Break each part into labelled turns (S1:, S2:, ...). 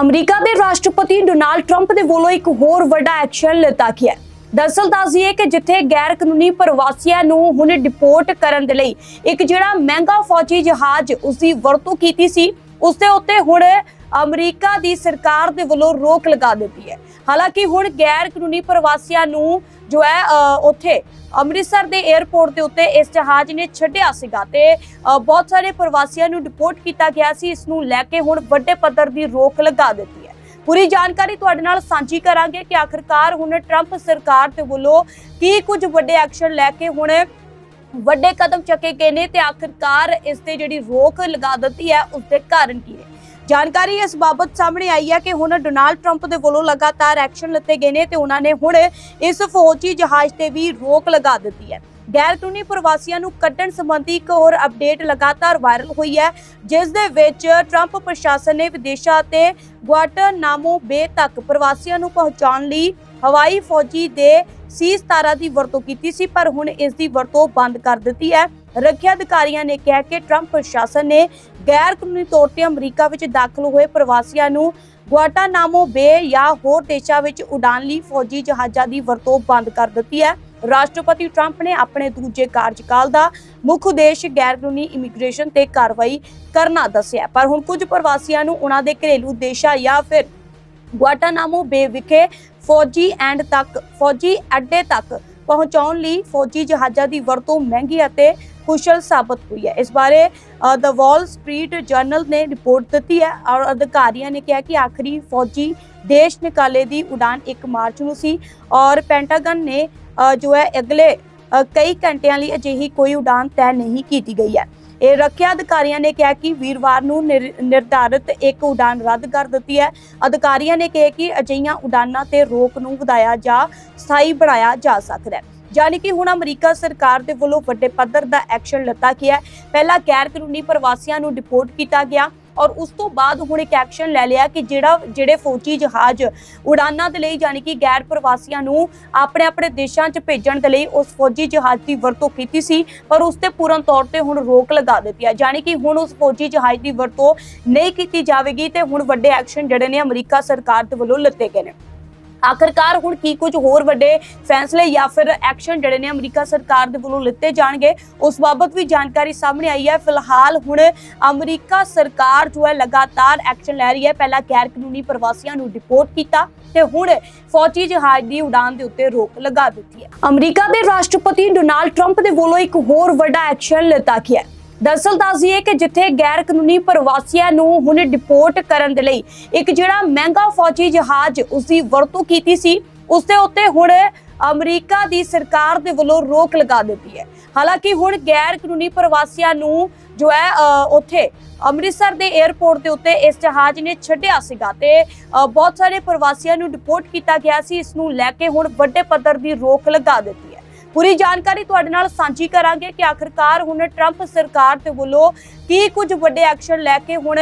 S1: America ਦੇ ਰਾਸ਼ਟਰਪਤੀ Donald Trump ਦੇ ਵੱਲੋਂ ਇੱਕ ਹੋਰ ਵੱਡਾ ਐਕਸ਼ਨ ਲਿੱਤਾ ਗਿਆ ਹੈ। ਦਰਅਸਲ ਕਿ ਜਿੱਥੇ ਗੈਰ ਕਾਨੂੰਨੀ ਪ੍ਰਵਾਸੀਆਂ ਨੂੰ ਹੁਣ ਡਿਪੋਰਟ ਕਰਨ ਦੇ ਲਈ ਇੱਕ ਜਿਹੜਾ ਮਹਿੰਗਾ ਫੌਜੀ ਜਹਾਜ਼ ਉਸ ਦੀ ਵਰਤੋਂ ਕੀਤੀ ਸੀ ਉਸ ਦੇ ਉੱਤੇ ਹੁਣ ਅਮਰੀਕਾ ਦੀ ਸਰਕਾਰ ਦੇ ਵੱਲੋਂ ਰੋਕ ਲਗਾ ਦਿੱਤੀ ਹੈ। ਹਾਲਾਂਕਿ ਹੁਣ ਗੈਰ ਕਾਨੂੰਨੀ ਪ੍ਰਵਾਸੀਆਂ ਨੂੰ ਜੋ ਹੈ ਉੱਥੇ ਅੰਮ੍ਰਿਤਸਰ ਦੇ 에ਅਰਪੋਰਟ ਦੇ ਉੱਤੇ ਇਸ ਜਹਾਜ਼ ਨੇ ਛੱਡਿਆ ਸੀਗਾ ਤੇ ਬਹੁਤ ਸਾਰੇ ਪ੍ਰਵਾਸੀਆਂ ਨੂੰ ਡਿਪੋਰਟ ਕੀਤਾ ਗਿਆ ਸੀ। ਇਸ ਨੂੰ ਲੈ ਕੇ ਹੁਣ ਵੱਡੇ ਪੱਧਰ ਦੀ ਰੋਕ ਲਗਾ ਦਿੱਤੀ ਹੈ। ਪੂਰੀ ਜਾਣਕਾਰੀ ਤੁਹਾਡੇ ਨਾਲ ਸਾਂਝੀ ਕਰਾਂਗੇ ਕਿ ਆਖਰਕਾਰ ਹੁਣ ਟਰੰਪ ਸਰਕਾਰ ਦੇ ਵੱਲੋਂ ਕੀ ਕੁਝ ਵੱਡੇ ਐਕਸ਼ਨ ਲੈ ਕੇ ਹੁਣ ਵੱਡੇ ਕਦਮ ਚੱਕੇ ਗਏ ਨੇ ਤੇ ਆਖਰਕਾਰ ਇਸ ਤੇ ਜਿਹੜੀ ਰੋਕ ਲਗਾ ਦਿੱਤੀ ਹੈ ਉਸ ਦੇ ਕਾਰਨ ਕੀ ਨੇ ਜਾਣਕਾਰੀ ਇਸ ਬਾਬਤ ਸਾਹਮਣੇ ਆਈ ਹੈ ਕਿ ਹੁਣ ਡੋਨਾਲਡ ਟਰੰਪ ਦੇ ਵੱਲੋਂ ਲਗਾਤਾਰ ਐਕਸ਼ਨ ਲਿੱਤੇ ਗਏ ਨੇ ਤੇ ਉਹਨਾਂ ਨੇ ਹੁਣ ਇਸ ਫੌਜੀ ਜਹਾਜ਼ ਤੇ ਵੀ ਰੋਕ ਲਗਾ ਦਿੱਤੀ ਹੈ। ਗੈਰਕਾਨੂੰਨੀ ਪ੍ਰਵਾਸੀਆਂ ਨੂੰ ਕੱਢਣ ਸੰਬੰਧੀ ਇੱਕ ਹੋਰ ਅਪਡੇਟ ਲਗਾਤਾਰ ਵਾਇਰਲ ਹੋਈ ਹੈ, ਜਿਸ ਦੇ ਵਿੱਚ ਟਰੰਪ ਪ੍ਰਸ਼ਾਸਨ ਨੇ ਵਿਦੇਸ਼ਾਂ ਤੇ ਗੁਆਟਾਨਾਮੋ ਬੇ ਤੱਕ ਪ੍ਰਵਾਸੀਆਂ ਨੂੰ ਪਹੁੰਚਾਉਣ ਲਈ ਹਵਾਈ ਫੌਜੀ ਦੇ ਸੀ-17 ਦੀ ਵਰਤੋਂ ਕੀਤੀ ਸੀ, ਪਰ ਹੁਣ ਇਸ ਦੀ ਵਰਤੋਂ ਬੰਦ ਕਰ ਦਿੱਤੀ ਹੈ। ਰੱਖਿਆ ਅਧਿਕਾਰੀਆਂ ਨੇ ਕਿਹਾ ਕਿ ਟਰੰਪ ਪ੍ਰਸ਼ਾਸਨ ਨੇ ਗੈਰ ਕਾਨੂੰਨੀ ਤੌਰ ਤੇ ਅਮਰੀਕਾ ਵਿੱਚ ਦਾਖਲ ਹੋਏ ਪ੍ਰਵਾਸੀਆਂ ਨੂੰ ਗੁਆਟਾਨਾਮੋ ਬੇ ਜਾਂ ਹੋਰ ਦੇਸ਼ਾਂ ਵਿੱਚ ਉਡਾਣ ਲਈ ਫੌਜੀ ਜਹਾਜ਼ਾਂ ਦੀ ਵਰਤੋਂ ਬੰਦ ਕਰ ਦਿੱਤੀ ਹੈ। ਰਾਸ਼ਟਰਪਤੀ ਟਰੰਪ ਨੇ ਆਪਣੇ ਦੂਜੇ ਕਾਰਜਕਾਲ ਦਾ ਮੁੱਖ ਉਦੇਸ਼ ਗੈਰ ਕਾਨੂੰਨੀ ਇਮੀਗ੍ਰੇਸ਼ਨ ਤੇ ਕਾਰਵਾਈ ਕਰਨਾ ਦੱਸਿਆ ਪਰ ਹੁਣ ਕੁਝ ਪ੍ਰਵਾਸੀਆਂ ਨੂੰ ਉਹਨਾਂ ਦੇ ਘਰੇਲੂ ਦੇਸ਼ਾਂ ਜਾਂ ਫਿਰ ਗੁਆਟਾਨਾਮੋ ਬੇ ਵਿਖੇ ਫੌਜੀ ਐਂਡ ਤੱਕ, ਫੌਜੀ ਅੱਡੇ ਤੱਕ ਪਹੁੰਚਾਉਣ ਲਈ ਫੌਜੀ ਜਹਾਜ਼ਾਂ ਦੀ ਵਰਤੋਂ ਮਹਿੰਗੀ ਅਤੇ ਕੁਸ਼ਲ ਸਾਬਤ ਹੋਈ ਹੈ। ਇਸ ਬਾਰੇ ਦ ਵਾਲ ਸਟਰੀਟ ਜਰਨਲ ਨੇ ਰਿਪੋਰਟ ਦਿੱਤੀ ਹੈ ਔਰ ਅਧਿਕਾਰੀਆਂ ਨੇ ਕਿਹਾ ਕਿ ਆਖਰੀ ਫੌਜੀ ਦੇਸ਼ ਨਿਕਾਲੇ ਦੀ ਉਡਾਨ 1 ਮਾਰਚ ਨੂੰ ਸੀ ਔਰ ਪੈਂਟਾਗਨ ਨੇ ਜੋ ਹੈ ਅਗਲੇ ਕਈ ਘੰਟਿਆਂ ਲਈ ਅਜਿਹੀ ਕੋਈ ਉਡਾਨ ਤੈਅ ਨਹੀਂ ਕੀਤੀ ਗਈ ਹੈ। ਇਹ ਰੱਖਿਆ ਅਧਿਕਾਰੀਆਂ ਨੇ ਕਿਹਾ ਕਿ ਵੀਰਵਾਰ ਨੂੰ ਨਿਰ- ਨਿਰਧਾਰਿਤ ਇੱਕ ਉਡਾਨ ਰੱਦ ਕਰ ਦਿੱਤੀ ਹੈ। ਅਧਿਕਾਰੀਆਂ ਨੇ ਕਿਹਾ ਕਿ ਅਜਿਹੀਆਂ ਉਡਾਨਾਂ ਤੇ ਰੋਕ ਨੂੰ ਵਧਾਇਆ ਜਾਂ ਸਥਾਈ ਬਣਾਇਆ ਜਾ ਸਕਦਾ ਹੈ। ਯਾਨੀ ਕਿ ਹੁਣ ਅਮਰੀਕਾ ਸਰਕਾਰ ਦੇ ਵੱਲੋਂ ਵੱਡੇ ਪੱਧਰ ਦਾ ਐਕਸ਼ਨ ਲਿੱਤਾ ਗਿਆ ਹੈ। ਪਹਿਲਾਂ ਗੈਰ ਕਾਨੂੰਨੀ ਪ੍ਰਵਾਸੀਆਂ ਨੂੰ ਡਿਪੋਰਟ ਕੀਤਾ ਗਿਆ। ਔਰ ਉਸ ਤੋਂ ਬਾਅਦ ਹੁਣ ਇੱਕ ਐਕਸ਼ਨ ਲੈ ਲਿਆ ਕਿ ਜਿਹੜਾ, ਜਿਹੜੇ ਫੌਜੀ ਜਹਾਜ਼ ਉਡਾਨਾਂ ਦੇ ਲਈ ਯਾਨੀ ਕਿ ਗੈਰ ਪ੍ਰਵਾਸੀਆਂ ਨੂੰ ਆਪਣੇ ਆਪਣੇ ਦੇਸ਼ਾਂ 'ਚ ਭੇਜਣ ਦੇ ਲਈ ਉਸ ਫੌਜੀ ਜਹਾਜ਼ ਦੀ ਵਰਤੋਂ ਕੀਤੀ ਸੀ, ਪਰ ਉਸ ਤੇ ਪੂਰਨ ਤੌਰ ਤੇ ਹੁਣ ਰੋਕ ਲਗਾ ਦਿੱਤੀ ਹੈ। ਯਾਨੀ ਕਿ ਹੁਣ ਉਸ ਫੌਜੀ ਜਹਾਜ਼ ਦੀ ਵਰਤੋਂ ਨਹੀਂ ਕੀਤੀ ਜਾਵੇਗੀ ਤੇ ਹੁਣ ਵੱਡੇ ਐਕਸ਼ਨ ਜਿਹੜੇ ਨੇ ਅਮਰੀਕਾ ਸਰਕਾਰ ਦੇ ਵੱਲੋਂ ਲਿੱਤੇ ਗਏ ਨੇ। ਆਖਰਕਾਰ ਹੁਣ ਕੀ ਕੁਝ ਹੋਰ ਵੱਡੇ ਫੈਸਲੇ ਜਾਂ ਫਿਰ ਐਕਸ਼ਨ ਜਿਹੜੇ ਨੇ ਅਮਰੀਕਾ ਸਰਕਾਰ ਦੇ ਵੱਲੋਂ ਲਿੱਤੇ ਜਾਣਗੇ, ਉਸ ਬਾਬਤ ਵੀ ਜਾਣਕਾਰੀ ਸਾਹਮਣੇ ਆਈ ਹੈ। ਫਿਲਹਾਲ ਹੁਣ ਅਮਰੀਕਾ ਸਰਕਾਰ ਜੋ ਹੈ ਲਗਾਤਾਰ ਐਕਸ਼ਨ ਲੈ ਰਹੀ ਹੈ। ਪਹਿਲਾਂ ਗੈਰ ਕਾਨੂੰਨੀ ਪ੍ਰਵਾਸੀਆਂ ਨੂੰ ਡਿਪੋਰਟ ਕੀਤਾ ਤੇ ਹੁਣ ਫੌਜੀ ਜਹਾਜ਼ ਦੀ ਉਡਾਨ ਦੇ ਉੱਤੇ ਰੋਕ ਲਗਾ ਦਿੱਤੀ ਹੈ। ਅਮਰੀਕਾ ਦੇ ਰਾਸ਼ਟਰਪਤੀ ਡੋਨਾਲਡ ਟਰੰਪ ਦੇ ਵੱਲੋਂ ਇੱਕ ਹੋਰ ਵੱਡਾ ਐਕਸ਼ਨ ਲਿੱਤਾ ਗਿਆ ਹੈ ਦਰਅਸਲ ਦੱਸਦੀਏ ਕਿ ਜਿੱਥੇ ਗੈਰ ਕਾਨੂੰਨੀ ਪ੍ਰਵਾਸੀਆਂ ਨੂੰ ਹੁਣ ਡਿਪੋਰਟ ਕਰਨ ਦੇ ਲਈ ਇੱਕ ਜਿਹੜਾ ਮਹਿੰਗਾ ਫੌਜੀ ਜਹਾਜ਼ ਉਸ ਦੀ ਵਰਤੋਂ ਕੀਤੀ ਸੀ, ਉਸ ਦੇ ਉੱਤੇ ਹੁਣ ਅਮਰੀਕਾ ਦੀ ਸਰਕਾਰ ਦੇ ਵੱਲੋਂ ਰੋਕ ਲਗਾ ਦਿੱਤੀ ਹੈ। ਹਾਲਾਂਕਿ ਹੁਣ ਗੈਰ ਕਾਨੂੰਨੀ ਪ੍ਰਵਾਸੀਆਂ ਨੂੰ ਜੋ ਹੈ ਉੱਥੇ ਅੰਮ੍ਰਿਤਸਰ ਦੇ 에ਅਰਪੋਰਟ ਦੇ ਉੱਤੇ ਇਸ ਜਹਾਜ਼ ਨੇ ਛੱਡਿਆ ਸੀਗਾ ਤੇ ਬਹੁਤ ਸਾਰੇ ਪ੍ਰਵਾਸੀਆਂ ਨੂੰ ਡਿਪੋਰਟ ਕੀਤਾ ਗਿਆ ਸੀ। ਇਸ ਨੂੰ ਲੈ ਕੇ ਹੁਣ ਵੱਡੇ ਪੱਧਰ ਦੀ ਰੋਕ ਲਗਾ ਦਿੱਤੀ ਪੂਰੀ ਜਾਣਕਾਰੀ ਤੁਹਾਡੇ ਨਾਲ ਸਾਂਝੀ ਕਰਾਂਗੇ ਕਿ ਆਖਰਕਾਰ ਹੁਣ ਟਰੰਪ ਸਰਕਾਰ ਦੇ ਵੱਲੋਂ ਕੀ ਕੁਝ ਵੱਡੇ ਐਕਸ਼ਨ ਲੈ ਕੇ ਹੁਣ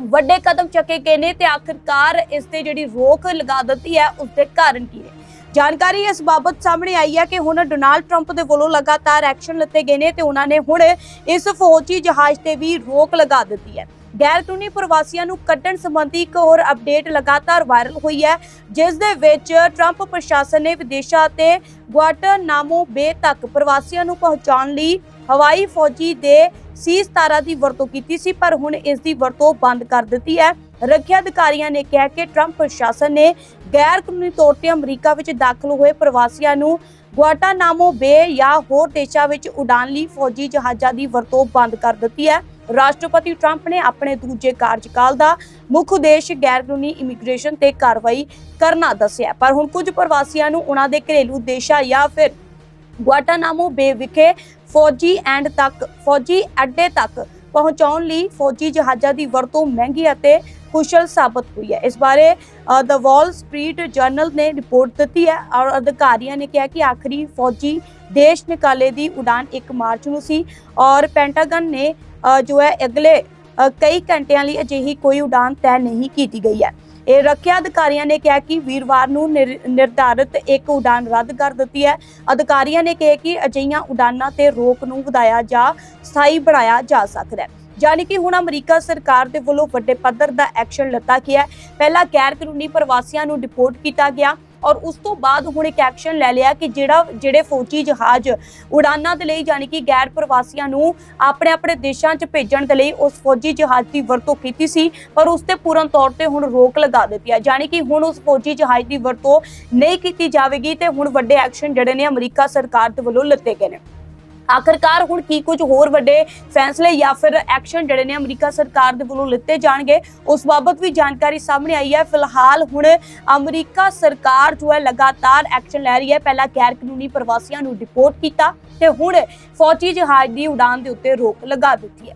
S1: ਵੱਡੇ ਕਦਮ ਚੱਕੇ ਗਏ ਨੇ ਤੇ ਆਖਰਕਾਰ ਇਸ ਤੇ ਜਿਹੜੀ ਰੋਕ ਲਗਾ ਦਿੱਤੀ ਹੈ, ਉਸ ਦੇ ਕਾਰਨ ਕੀ ਨੇ ਜਾਣਕਾਰੀ ਇਸ ਬਾਬਤ ਸਾਹਮਣੇ ਆਈ ਹੈ ਕਿ ਹੁਣ ਡੋਨਾਲਡ ਟਰੰਪ ਦੇ ਵੱਲੋਂ ਲਗਾਤਾਰ ਐਕਸ਼ਨ ਲਿੱਤੇ ਗਏ ਨੇ ਤੇ ਉਹਨਾਂ ਨੇ ਹੁਣ ਇਸ ਫੌਜੀ ਜਹਾਜ਼ ਤੇ ਵੀ ਰੋਕ ਲਗਾ ਦਿੱਤੀ ਹੈ। ਗੈਰ ਕਾਨੂੰਨੀ ਪ੍ਰਵਾਸੀਆਂ ਨੂੰ ਕੱਢਣ ਸੰਬੰਧੀ ਇੱਕ ਹੋਰ ਅਪਡੇਟ ਲਗਾਤਾਰ ਵਾਇਰਲ ਹੋਈ ਹੈ, ਜਿਸ ਦੇ ਵਿੱਚ ਟਰੰਪ ਪ੍ਰਸ਼ਾਸਨ ਨੇ ਵਿਦੇਸ਼ਾਂ ਤੇ ਗੁਆਟਾਨਾਮੋ ਬੇ ਤੱਕ ਪ੍ਰਵਾਸੀਆਂ ਨੂੰ ਪਹੁੰਚਾਉਣ ਲਈ ਹਵਾਈ ਫੌਜੀ ਦੇ ਸੀ-17 ਦੀ ਵਰਤੋਂ ਕੀਤੀ ਸੀ, ਪਰ ਹੁਣ ਇਸ ਦੀ ਵਰਤੋਂ ਬੰਦ ਕਰ ਦਿੱਤੀ ਹੈ। ਰੱਖਿਆ ਅਧਿਕਾਰੀਆਂ ਨੇ ਕਿਹਾ ਕਿ ਟਰੰਪ ਪ੍ਰਸ਼ਾਸਨ ਨੇ ਗੈਰ ਕਾਨੂੰਨੀ ਤੌਰ ਤੇ ਅਮਰੀਕਾ ਵਿੱਚ ਦਾਖਲ ਹੋਏ ਪ੍ਰਵਾਸੀਆਂ ਨੂੰ ਗੁਆਟਾਨਾਮੋ ਬੇ ਜਾਂ ਹੋਰ ਦੇਸ਼ਾਂ ਵਿੱਚ ਉਡਾਣ ਲਈ ਫੌਜੀ ਜਹਾਜ਼ਾਂ ਦੀ ਵਰਤੋਂ ਬੰਦ ਕਰ ਦਿੱਤੀ ਹੈ। ਰਾਸ਼ਟਰਪਤੀ ਟਰੰਪ ਨੇ ਆਪਣੇ ਦੂਜੇ ਕਾਰਜਕਾਲ ਦਾ ਮੁੱਖ ਉਦੇਸ਼ ਗੈਰ ਇਮੀਗ੍ਰੇਸ਼ਨ ਤੇ ਕਾਰਵਾਈ ਕਰਨਾ ਦੱਸਿਆ। ਪਰ ਹੁਣ ਕੁਝ ਪ੍ਰਵਾਸੀਆਂ ਨੂੰ ਉਹਨਾਂ ਦੇ ਘਰੇਲੂ ਦੇਸ਼ਾਂ ਜਾਂ ਫਿਰ ਗੁਆਟਾਨਾਮੋ ਬੇ ਵਿਖੇ ਫੌਜੀ ਐਂਡ ਤੱਕ, ਫੌਜੀ ਅੱਡੇ ਤੱਕ ਪਹੁੰਚਾਉਣ ਲਈ ਫੌਜੀ ਜਹਾਜ਼ਾਂ ਦੀ ਵਰਤੋਂ ਮਹਿੰਗੀ ਅਤੇ ਕੁਸ਼ਲ ਸਾਬਤ ਹੋਈ ਹੈ। ਇਸ ਬਾਰੇ ਦ ਵਾਲ ਸਟਰੀਟ ਜਰਨਲ ਨੇ ਰਿਪੋਰਟ ਦਿੱਤੀ ਹੈ ਔਰ ਅਧਿਕਾਰੀਆਂ ਨੇ ਕਿਹਾ ਕਿ ਆਖਰੀ ਫੌਜੀ ਦੇਸ਼ ਨਿਕਾਲੇ ਦੀ ਉਡਾਨ 1 ਮਾਰਚ ਨੂੰ ਸੀ ਔਰ ਪੈਂਟਾਗਨ ਨੇ ਜੋ ਹੈ ਅਗਲੇ ਕਈ ਘੰਟਿਆਂ ਲਈ ਅਜਿਹੀ ਕੋਈ ਉਡਾਨ ਤੈਅ ਨਹੀਂ ਕੀਤੀ ਗਈ ਹੈ। ਇਹ ਰੱਖਿਆ ਅਧਿਕਾਰੀਆਂ ਨੇ ਕਿਹਾ ਕਿ ਵੀਰਵਾਰ ਨੂੰ ਨਿਰ- ਨਿਰਧਾਰਿਤ ਇੱਕ ਉਡਾਨ ਰੱਦ ਕਰ ਦਿੱਤੀ ਹੈ। ਅਧਿਕਾਰੀਆਂ ਨੇ ਕਿਹਾ ਕਿ ਅਜਿਹੀਆਂ ਉਡਾਨਾਂ ਤੇ ਰੋਕ ਨੂੰ ਵਧਾਇਆ ਜਾਂ ਸਥਾਈ ਬਣਾਇਆ ਜਾ ਸਕਦਾ ਹੈ। ਯਾਨੀ ਕਿ ਹੁਣ ਅਮਰੀਕਾ ਸਰਕਾਰ ਦੇ ਵੱਲੋਂ ਵੱਡੇ ਪੱਧਰ ਦਾ ਐਕਸ਼ਨ ਲਿੱਤਾ ਗਿਆ ਹੈ। ਪਹਿਲਾਂ ਗੈਰ ਕਾਨੂੰਨੀ ਪ੍ਰਵਾਸੀਆਂ ਨੂੰ ਡਿਪੋਰਟ ਕੀਤਾ ਗਿਆ। ਔਰ ਉਸ ਤੋਂ ਬਾਅਦ ਹੁਣ ਇੱਕ ਐਕਸ਼ਨ ਲੈ ਲਿਆ ਕਿ ਜਿਹੜਾ, ਜਿਹੜੇ ਫੌਜੀ ਜਹਾਜ਼ ਉਡਾਨਾਂ ਦੇ ਲਈ ਯਾਨੀ ਕਿ ਗੈਰ ਪ੍ਰਵਾਸੀਆਂ ਨੂੰ ਆਪਣੇ ਆਪਣੇ ਦੇਸ਼ਾਂ 'ਚ ਭੇਜਣ ਦੇ ਲਈ ਉਸ ਫੌਜੀ ਜਹਾਜ਼ ਦੀ ਵਰਤੋਂ ਕੀਤੀ ਸੀ, ਪਰ ਉਸ ਤੇ ਪੂਰਨ ਤੌਰ ਤੇ ਹੁਣ ਰੋਕ ਲਗਾ ਦਿੱਤੀ ਹੈ ਯਾਨੀ ਕਿ ਹੁਣ ਉਸ ਫੌਜੀ ਜਹਾਜ਼ ਦੀ ਵਰਤੋਂ ਨਹੀਂ ਕੀਤੀ ਜਾਵੇਗੀ ਤੇ ਹੁਣ ਵੱਡੇ ਐਕਸ਼ਨ ਜਿਹੜੇ ਨੇ ਅਮਰੀਕਾ ਸਰਕਾਰ ਦੇ ਵੱਲੋਂ ਲਿੱਤੇ ਗਏ ਨੇ। ਆਖਰਕਾਰ ਹੁਣ ਕੀ ਕੁਝ ਹੋਰ ਵੱਡੇ ਫੈਸਲੇ ਜਾਂ ਫਿਰ ਐਕਸ਼ਨ ਜਿਹੜੇ ਨੇ ਅਮਰੀਕਾ ਸਰਕਾਰ ਦੇ ਵੱਲੋਂ ਲਿੱਤੇ ਜਾਣਗੇ, ਉਸ ਬਾਬਤ ਵੀ ਜਾਣਕਾਰੀ ਸਾਹਮਣੇ ਆਈ ਹੈ। ਫਿਲਹਾਲ ਹੁਣ ਅਮਰੀਕਾ ਸਰਕਾਰ ਜੋ ਹੈ ਲਗਾਤਾਰ ਐਕਸ਼ਨ ਲੈ ਰਹੀ ਹੈ। ਪਹਿਲਾਂ ਗੈਰ ਕਾਨੂੰਨੀ ਪ੍ਰਵਾਸੀਆਂ ਨੂੰ ਡਿਪੋਰਟ ਕੀਤਾ ਤੇ ਹੁਣ ਫੌਜੀ ਜਹਾਜ਼ ਦੀ ਉਡਾਨ ਦੇ ਉੱਤੇ ਰੋਕ ਲਗਾ ਦਿੱਤੀ ਹੈ।